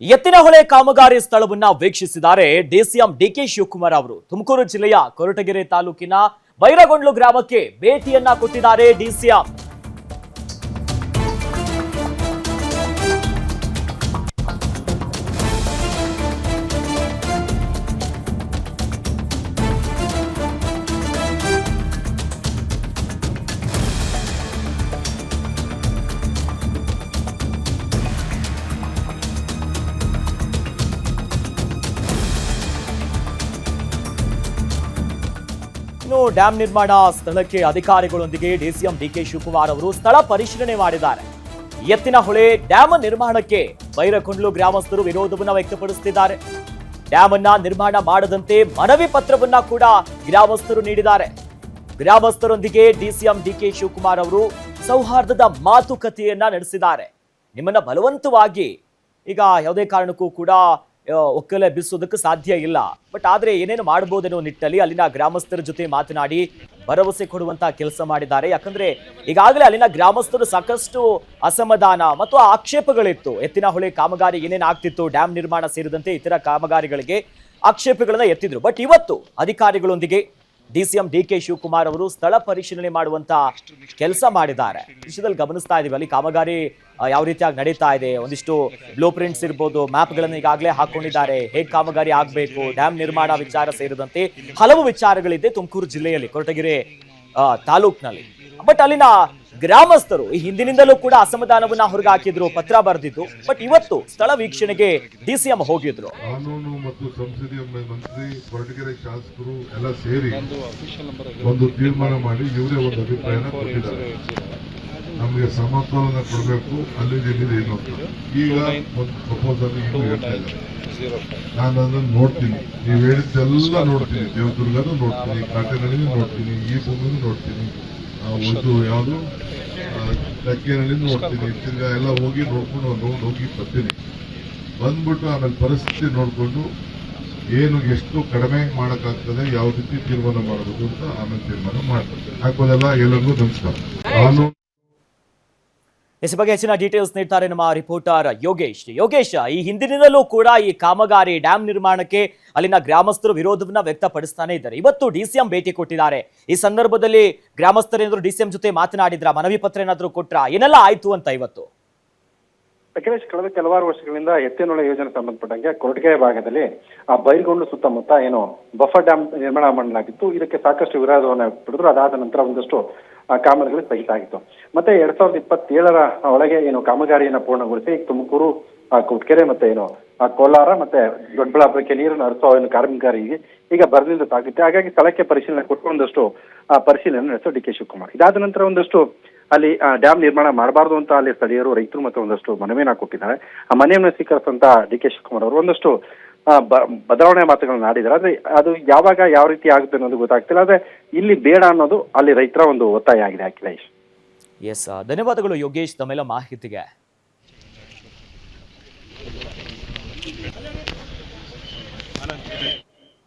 ಎತ್ತಿನಹೊಳೆ ಕಾಮಗಾರಿ ಸ್ಥಳವನ್ನ ವೀಕ್ಷಿಸಿದ್ದಾರೆ DCM DK Shivakumar ಅವರು. ತುಮಕೂರು ಜಿಲ್ಲೆಯ ಕೊರಟಗೆರೆ ತಾಲೂಕಿನ ಬೈರಗೊಂಡ್ಲು ಗ್ರಾಮಕ್ಕೆ ಭೇಟಿಯನ್ನ ಕೊಟ್ಟಿದ್ದಾರೆ ಡಿಸಿಎಂ. ಇನ್ನು ಡ್ಯಾಂ ನಿರ್ಮಾಣ ಸ್ಥಳಕ್ಕೆ ಅಧಿಕಾರಿಗಳೊಂದಿಗೆ ಡಿಸಿಎಂ ಡಿಕೆ ಶಿವಕುಮಾರ್ ಅವರು ಸ್ಥಳ ಪರಿಶೀಲನೆ ಮಾಡಿದ್ದಾರೆ. ಎತ್ತಿನ ಹೊಳೆ ಡ್ಯಾಮ್ ನಿರ್ಮಾಣಕ್ಕೆ ಬೈರಕೊಂಡ್ಲು ಗ್ರಾಮಸ್ಥರು ವಿರೋಧವನ್ನ ವ್ಯಕ್ತಪಡಿಸುತ್ತಿದ್ದಾರೆ. ಡ್ಯಾಮ್ ಅನ್ನ ನಿರ್ಮಾಣ ಮಾಡದಂತೆ ಮನವಿ ಪತ್ರವನ್ನ ಕೂಡ ಗ್ರಾಮಸ್ಥರು ನೀಡಿದ್ದಾರೆ. ಗ್ರಾಮಸ್ಥರೊಂದಿಗೆ ಡಿಸಿಎಂ ಡಿಕೆ ಶಿವಕುಮಾರ್ ಅವರು ಸೌಹಾರ್ದದ ಮಾತುಕತೆಯನ್ನ ನಡೆಸಿದ್ದಾರೆ. ನಿಮ್ಮನ್ನ ಬಲವಂತವಾಗಿ ಈಗ ಯಾವುದೇ ಕಾರಣಕ್ಕೂ ಕೂಡ ಒಕ್ಕಲೆ ಬಿಸೋದಕ್ಕೆ ಸಾಧ್ಯ ಇಲ್ಲ. ಬಟ್ ಆದರೆ ಏನೇನು ಮಾಡಬಹುದೆನ್ನೋ ನಿಟ್ಟಲ್ಲಿ ಅಲ್ಲಿನ ಗ್ರಾಮಸ್ಥರ ಜೊತೆ ಮಾತನಾಡಿ ಭರವಸೆ ಕೊಡುವಂತ ಕೆಲಸ ಮಾಡಿದ್ದಾರೆ. ಯಾಕಂದ್ರೆ ಈಗಾಗಲೇ ಅಲ್ಲಿನ ಗ್ರಾಮಸ್ಥರು ಸಾಕಷ್ಟು ಅಸಮಾಧಾನ ಮತ್ತು ಆಕ್ಷೇಪಗಳಿತ್ತು. ಎತ್ತಿನಹೊಳೆ ಕಾಮಗಾರಿ ಏನೇನು ಆಗ್ತಿತ್ತು, ಡ್ಯಾಮ್ ನಿರ್ಮಾಣ ಸೇರಿದಂತೆ ಇತರ ಕಾಮಗಾರಿಗಳಿಗೆ ಆಕ್ಷೇಪಗಳನ್ನ ಎತ್ತಿದ್ರು. ಬಟ್ ಇವತ್ತು ಅಧಿಕಾರಿಗಳೊಂದಿಗೆ ಡಿಸಿಎಂ ಡಿ ಕೆ ಶಿವಕುಮಾರ್ ಅವರು ಸ್ಥಳ ಪರಿಶೀಲನೆ ಮಾಡುವಂತ ಕೆಲಸ ಮಾಡಿದ್ದಾರೆ. ವಿಷಯದಲ್ಲಿ ಗಮನಿಸ್ತಾ ಇದೀವಿ. ಅಲ್ಲಿ ಕಾಮಗಾರಿ ಯಾವ ರೀತಿಯಾಗಿ ನಡೀತಾ ಇದೆ? ಒಂದಿಷ್ಟು ಬ್ಲೂ ಪ್ರಿಂಟ್ಸ್ ಇರ್ಬೋದು ಮ್ಯಾಪ್ಗಳನ್ನು ಈಗಾಗಲೇ ಹಾಕೊಂಡಿದ್ದಾರೆ. ಹೇಗ್ ಕಾಮಗಾರಿ ಆಗಬೇಕು? ಡ್ಯಾಮ್ ನಿರ್ಮಾಣ ವಿಚಾರ ಸೇರಿದಂತೆ ಹಲವು ವಿಚಾರಗಳಿದೆ ತುಮಕೂರು ಜಿಲ್ಲೆಯಲ್ಲಿ, ಕೊರಟಗೆರೆ ತಾಲೂಕ್ನಲ್ಲಿ. ಬಟ್ ಅಲ್ಲಿನ ಗ್ರಾಮಸ್ಥರು ಈ ಹಿಂದಿನಿಂದಲೂ ಕೂಡ ಅಸಮಾಧಾನವನ್ನ ಹೊರಗಾಕಿದ್ರು, ಪತ್ರ ಬರೆದಿದ್ದು ಬಟ್ ಇವತ್ತು ಸ್ಥಳ ವೀಕ್ಷಣೆಗೆ ಡಿಸಿಎಂ ಹೋಗಿದ್ರು. ಕಾನೂನು ಮತ್ತು ಸಂಸದೀಯ ಮಂತ್ರಿ ಕೊರಟಗೆರೆ ಶಾಸಕರು ಎಲ್ಲ ಸೇರಿ ಒಂದು ತೀರ್ಮಾನ ಮಾಡಿ ಇವರೇ ಒಂದು ಅಭಿಪ್ರಾಯ ಕೊಟ್ಟಿದ್ದಾರೆ. ನಮಗೆ ಸಮತೋಲನ ಕೊಡಬೇಕು ಅಲ್ಲಿ ಇಲ್ಲಿ ಏನು ಅಂತ. ಈಗ ಒಂದು ಪ್ರಪೋಸಲ್ ಹೇಳ್ತಾ ಇದ್ದಾರೆ. ನಾನು ಅದನ್ನು ನೋಡ್ತೀನಿ. ನೀವು ಹೇಳಿದ್ದೆಲ್ಲ ನೋಡ್ತೀನಿ. ದೇವದುರ್ಗನೂ ನೋಡ್ತೀನಿ ಕಾಟೇನಹಳ್ಳಿ ನೋಡ್ತೀನಿ ಈ ಭೂಮಿನೂ ನೋಡ್ತೀನಿ. ಆ, ಒಂದು ಯಾವುದು? ತಕ್ಕೇನಳ್ಳಿ ನೋಡ್ತೀನಿ. ತಿರ್ಗಾ ಎಲ್ಲ ಹೋಗಿ ನೋಡ್ಕೊಂಡು ನೋಡಿ ಹೋಗಿ ಬರ್ತೀನಿ. ಬಂದ್ಬಿಟ್ಟು ಆಮೇಲೆ ಪರಿಸ್ಥಿತಿ ನೋಡಿಕೊಂಡು ಏನು ಎಷ್ಟು ಕಡಿಮೆ ಮಾಡೋಕ್ಕಾಗ್ತದೆ ಯಾವ ರೀತಿ ತೀರ್ಮಾನ ಮಾಡಬೇಕು ಅಂತ ಆಮೇಲೆ ತೀರ್ಮಾನ ಮಾಡ್ತೀನಿ. ಹಾಕೋದೆಲ್ಲ ಎಲ್ಲರಿಗೂ ನಮಸ್ಕಾರ. ಕಾನೂನು ಇಸ್ ಬಗ್ಗೆ ಹೆಚ್ಚಿನ ಡೀಟೇಲ್ಸ್ ನೀಡ್ತಾರೆ ನಮ್ಮ ರಿಪೋರ್ಟರ್ ಯೋಗೇಶ್. ಯೋಗೇಶ್, ಈ ಹಿಂದಿನಿಂದಲೂ ಕೂಡ ಈ ಕಾಮಗಾರಿ ಡ್ಯಾಮ್ ನಿರ್ಮಾಣಕ್ಕೆ ಅಲ್ಲಿನ ಗ್ರಾಮಸ್ಥರು ವಿರೋಧವನ್ನ ವ್ಯಕ್ತಪಡಿಸ್ತಾನೆ ಇದ್ದಾರೆ. ಇವತ್ತು ಡಿಸಿಎಂ ಭೇಟಿ ಕೊಟ್ಟಿದ್ದಾರೆ. ಈ ಸಂದರ್ಭದಲ್ಲಿ ಗ್ರಾಮಸ್ಥರೇನಾದ್ರು ಡಿಸಿಎಂ ಜೊತೆ ಮಾತನಾಡಿದ್ರ? ಮನವಿ ಪತ್ರ ಏನಾದ್ರೂ ಕೊಟ್ರ? ಏನೆಲ್ಲ ಆಯ್ತು ಅಂತ ಇವತ್ತು? ಅಖಿಲೇಶ್ ಕಳೆದ ಕೆಲವಾರು ವರ್ಷಗಳಿಂದ ಎತ್ತಿನೊಳೆ ಯೋಜನೆ ಸಂಬಂಧಪಟ್ಟಂಗೆ ಕೊರಟಗೆರೆ ಭಾಗದಲ್ಲಿ ಆ ಬೈಲ್ಗೊಂಡು ಸುತ್ತಮುತ್ತ ಏನು ಬಫರ್ ಡ್ಯಾಮ್ ನಿರ್ಮಾಣ ಮಾಡಲಾಗಿತ್ತು. ಇದಕ್ಕೆ ಸಾಕಷ್ಟು ವಿರೋಧವನ್ನು ಪಡೆದ್ರು. ಅದಾದ ನಂತರ ಒಂದಷ್ಟು ಕಾಮಗಾರಿಗಳು ಸ್ಥಗಿತ ಮತ್ತೆ ಎರಡ್ ಸಾವಿರದ ಇಪ್ಪತ್ತೇಳರ ಒಳಗೆ ಏನು ಕಾಮಗಾರಿಯನ್ನು ಪೂರ್ಣಗೊಳಿಸಿ ತುಮಕೂರು ಕೊಟ್ಕೆರೆ ಮತ್ತೆ ಏನು ಕೋಲಾರ ಮತ್ತೆ ದೊಡ್ಡಬಳ್ಳಾಪುರಕ್ಕೆ ನೀರನ್ನು ಹರಿಸುವ ಏನು ಈಗ ಬರದಿಂದ ಸಾಗುತ್ತೆ ಹಾಗಾಗಿ ಸ್ಥಳಕ್ಕೆ ಪರಿಶೀಲನೆ ಕೊಟ್ಟು ಒಂದಷ್ಟು ಪರಿಶೀಲನೆ ನಡೆಸೋ ಡಿ ಕೆ ಶಿವಕುಮಾರ್. ಇದಾದ ನಂತರ ಒಂದಷ್ಟು ಅಲ್ಲಿ ಡ್ಯಾಮ್ ನಿರ್ಮಾಣ ಮಾಡಬಾರದು ಅಂತ ಅಲ್ಲಿ ಸ್ಥಳೀಯರು, ರೈತರು ಮತ್ತೆ ಒಂದಷ್ಟು ಮನವಿಯನ್ನ ಕೊಟ್ಟಿದ್ದಾರೆ. ಆ ಮನವಿಯನ್ನು ಸ್ವೀಕರಿಸಿದಂತ ಡಿ ಕೆ ಶಿವಕುಮಾರ್ ಅವರು ಒಂದಷ್ಟು ಬದಲಾವಣೆ ಮಾತುಗಳನ್ನ ಆಡಿದ್ದಾರೆ. ಆದ್ರೆ ಅದು ಯಾವಾಗ ಯಾವ ರೀತಿ ಆಗುತ್ತೆ ಅನ್ನೋದು ಗೊತ್ತಾಗ್ತಿಲ್ಲ. ಆದ್ರೆ ಇಲ್ಲಿ ಬೇಡ ಅನ್ನೋದು ಅಲ್ಲಿ ರೈತರ ಒಂದು ಒತ್ತಾಯ ಆಗಿದೆ ಅಖಿಲೇಶ್. ಎಸ್ ಧನ್ಯವಾದಗಳು ಯೋಗೇಶ್ ತಮ್ಮೆಲ್ಲ ಮಾಹಿತಿಗೆ.